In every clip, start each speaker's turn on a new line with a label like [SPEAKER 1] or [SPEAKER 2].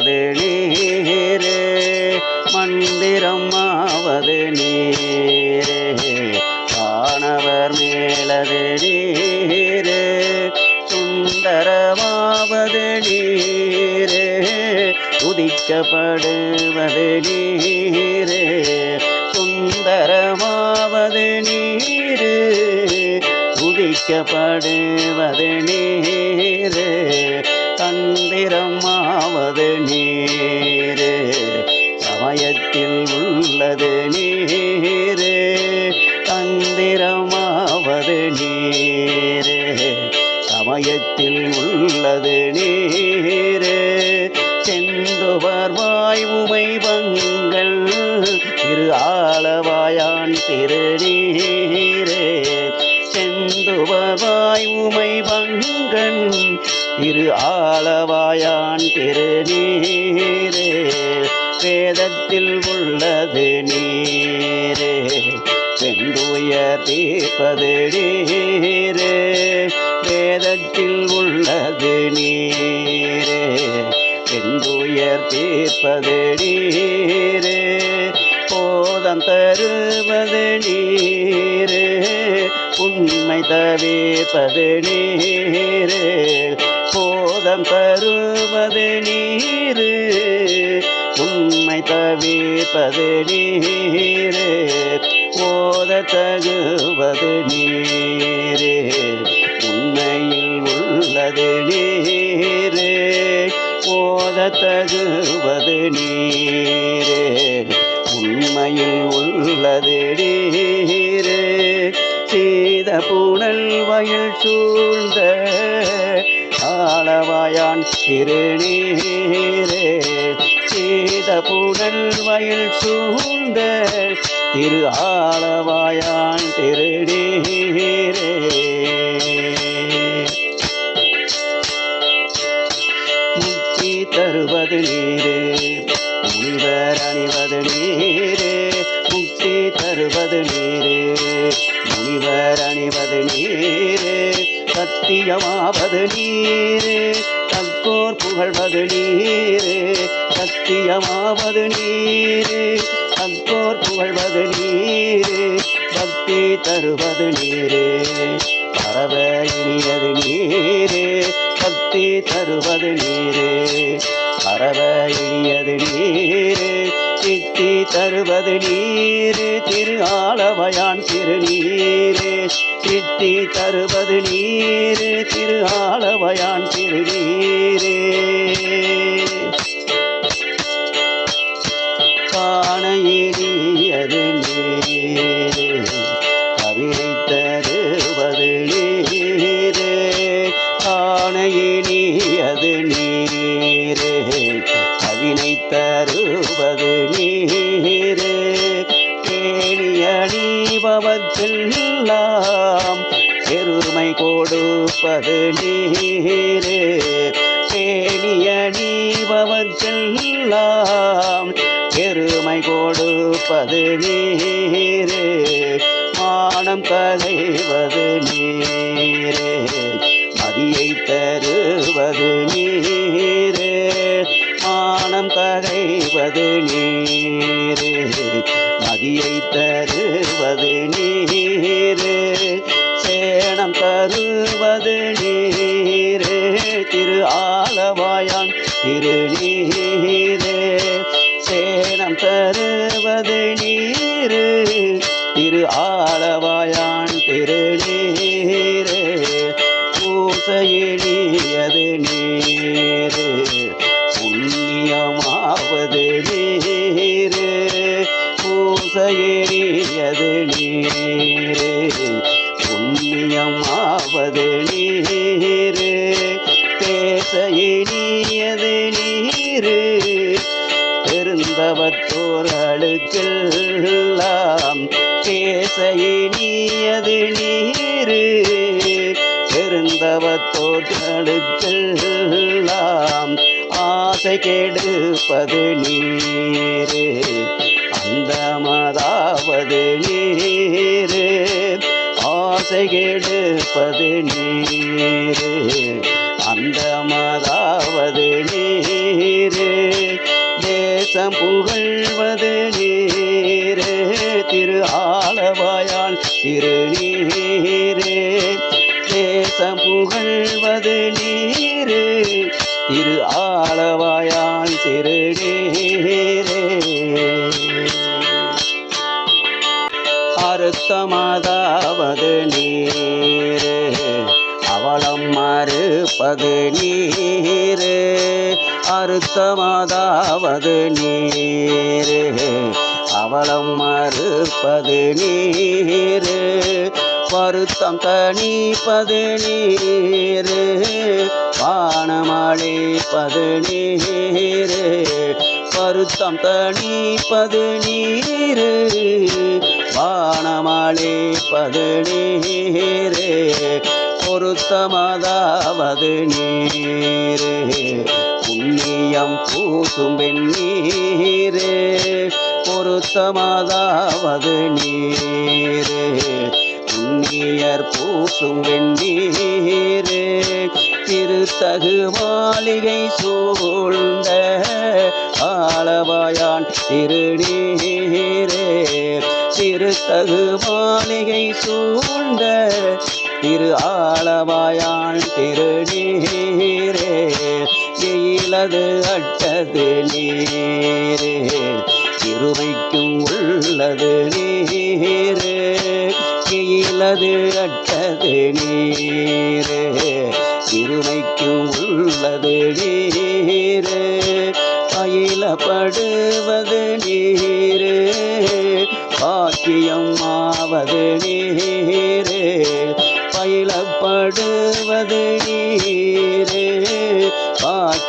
[SPEAKER 1] மேலது நீரே மந்திரம் ஆவது நீரே. வானவர் மேலது நீரே சுந்தரமாவது நீரே. உதிக்கப்படுவது நீரே சுந்தரமாவது நீரே. உதிக்கப்படுவது நீரே. தந்திரமாவது நீ. ஆளவாயான் திருநீரே. வேதத்தில் உள்ளது நீரே. சென்றுயர் தீர்ப்பது நீரே. வேதத்தில் உள்ளது நீரே. சென்றுயர் தீர்ப்பது நீரே. போதம் தருவது நீரே. உன் உண்மை தவிர்ப்பது நீரே போதம் தருவது நீரே. உண்மை தவிப்பது நீரே போத தகுவது நீரே. உண்மையில் உள்ளது நீரே போத தகுவது நீரே. உண்மையில் உள்ளது நீர். புனல் சூழ்ந்த ஆளவாயான் திருநீரே சீத புடல் வயல் சூழ்ந்த திரு ஆளவாயான் திருநீரே சத்தியமாவது நீரே தக்கோர் புகழ்வது நீரே சத்தியமாவது நீரே தக்கோர் புகழ்வது நீரே பக்தி தருவது நீரே பரவ இனியது நீரே பக்தி தருவது நீரே பரவ இனியது நீரே சித்தி தருவது நீரே திரு ஆளவயான் திருநீரே சித்தி தருவது நீர் திரு ஆளவையான் திருநீர். தேனியணிபவர்க்கெல்லாம் பெருமை கொடுப்பது நீரே. தேனியணிபவர்க்கெல்லாம் பெருமை கொடுப்பது நீரே. மானம் கலைவது நீரே. மதியை தருவது நீரே. மானம் கலைவது நீரே. மதியை தருவது ஆளவாயான் திருநீரே பூசையிலியது நீரே புண்ணியமாவது நீரே பூசையிலியது நீரே புண்ணியமாவது நீரே பேச இனியது நீரே. பெருந்தவத்தோர்களுக்கெல்லாம் பேச இனியது நீரே. பெருந்தவத்தோர்களுக்கெல்லாம் ஆசை கெடுப்பது நீரு. அந்த மதாவது நீரு. ஆசை கெடுப்பது நீரு. அந்த மதாவது நீரே. தேசம் புகழ்வது நீரே. திரு ஆலவாயால் திருநீரே தேசம் புகழ்வது நீரே. திரு ஆலவாயால் திருநீரே அறுத்தமாதாவது நீரே. அவலம் மறுப்பது நீரே. அறுத்தமாதாவது நீரே. அவலம் மறுப்பது நீரே. வருத்தம் தணிப்பது நீரே. வானமளிப்பது நீரே. வருத்தம் தணிப்பது நீரே. வானமளிப்பது நீரே. பொருத்தமதாவது நீரே. புண்ணியம் பூசும் வெண்ணீரே பொருத்தமாதாவது நீரே. புண்ணியர் பூசும் வெண்ணீரே திருத்தகு மாளிகை சூழ்ந்த ஆளவாயான் திருநீரே. திருத்தகு மாளிகை சூழ்ந்த திரு ஆளவாயான் திருநீரே. எயிலது அட்டது நீரே. இருமைக்கும் உள்ளது நீரே. எயிலது அட்டது நீரே. இருமைக்கும் உள்ளது நீரே. பயிலப்படுவது நீரே. பாக்கியம் ஆவது நீரே. பயிலப்படுவது நீரே.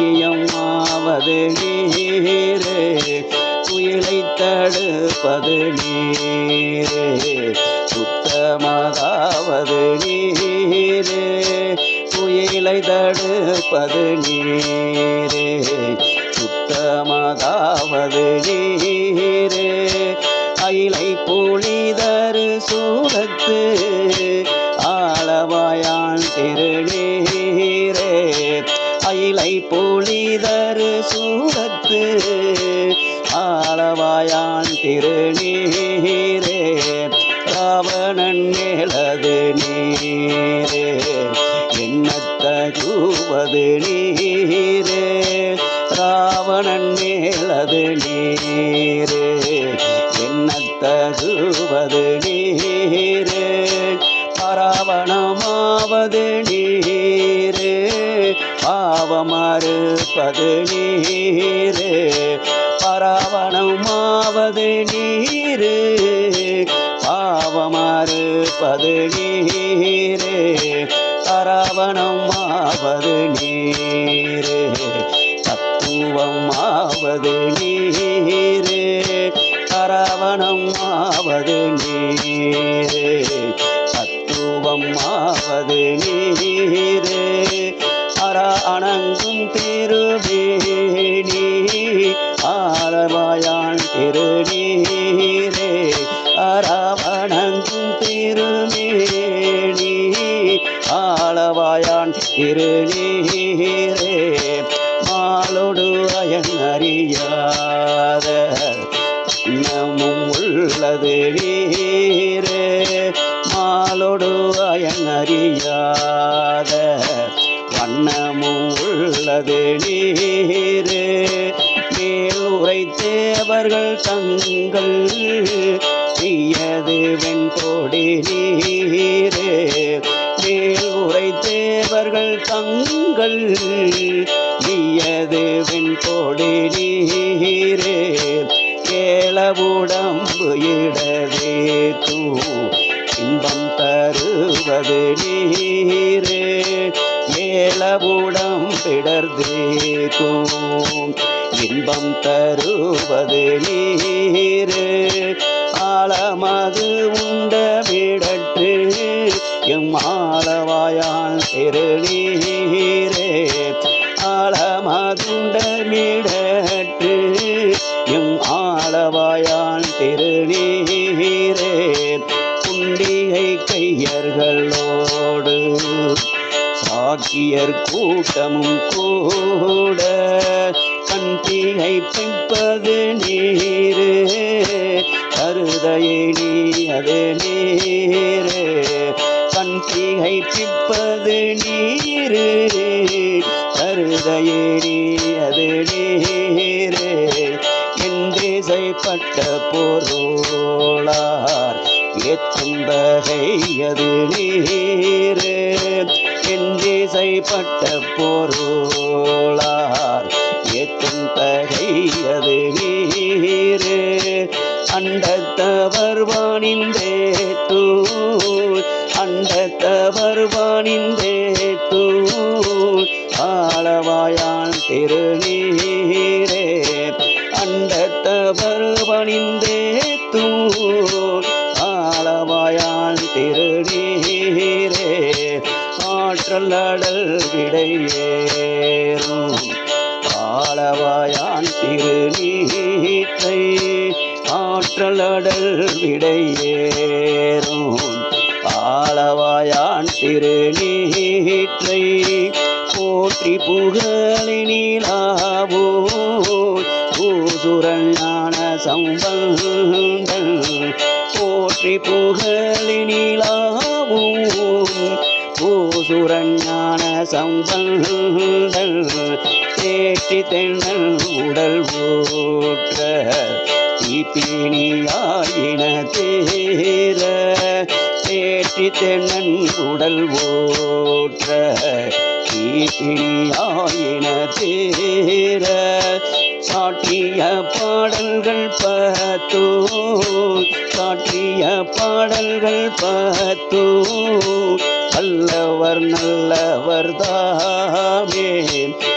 [SPEAKER 1] பாக்கியம் ஆவது நீரே குயிலை தடுப்பது நீரே சுத்தமாதாவது நீரே குயிலை தடுப்பது நீரே சுத்தமாதாவது நீரே. கணன் மேலது நீரே. எண்ணத்தகுவது நீரே. ராவணன் மேலது நீரே. எண்ணத்தகுவது நீரே. பராவணமாவது நீரே. பாவமறுப்பது நீரே. பராவணமாவது நீரே. பாவமறுப்பது நீரே அரவணம் ஆவது நீரே தத்துவம் ஆவது நீரே அரவணம் ஆவது நீரே தத்துவம் ஆவது நீரே அற அணங்கும் திருவேணி ஆரவாயா உள்ளது நீரே மாலோடு அயனறியாத அறியாத வண்ணமும் உள்ளது நீரே. மேல் உரை தேவர்கள் தங்கள் தீயது வெண்கொடி நீரே. மேல் உரை தேவர்கள் தங்கள் தீயது வெண்கொடி நீரே. ஏளவுடம்பு இடவே தூ. இன்பம் தருவது நீரே. ஏளவுடம் பிடர்தேக்கும் இன்பம் தருவது நீரே. சாக்கியர் கூட்டமும் கூட கண்திகை பிப்பது நீரு. கருதையே நீ அது நீரு கண்திகை பிப்பது நீரு. கருதையே நீ அது நீரு. என் திசைப்பட்ட பொருளார் எத்தும் அது நீரு. என் திசைப்பட்ட பொருளார் எத்தும் தகையது நீரு. அண்டத்தவர் வாணிந்தே தூ அண்டத்தவர் வாணிந்தே தூ ஆளவாயான் திருநீரே. அண்டத்தவர் வணிந்தே ஆற்றல் அடல் விடையேறும். ஆளவாயான் திருநீத்தை ஆற்றலடல் அடல் விடையேறும். ஆளவாயான் திருநீற்றை போற்றி புகழினிலாவோ பூசுரன் ஞான சம்பந்தன் போற்றி புகழ் ஞான சம்பந்தன் தேற்றி தென்னல் உடல் ஊற்ற தீப்பிணியாயின தேர தேற்றி தென்னன் உடல் ஊற்ற தீப்பிணியாயின தேர சாட்டிய பாடல்கள் பத்தோ சாட்டிய பாடல்கள் பத்தோ வல்லவர் நல்லவர் தாமே.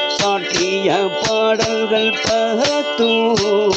[SPEAKER 1] சாட்டிய பாடல்கள் பகத்தூ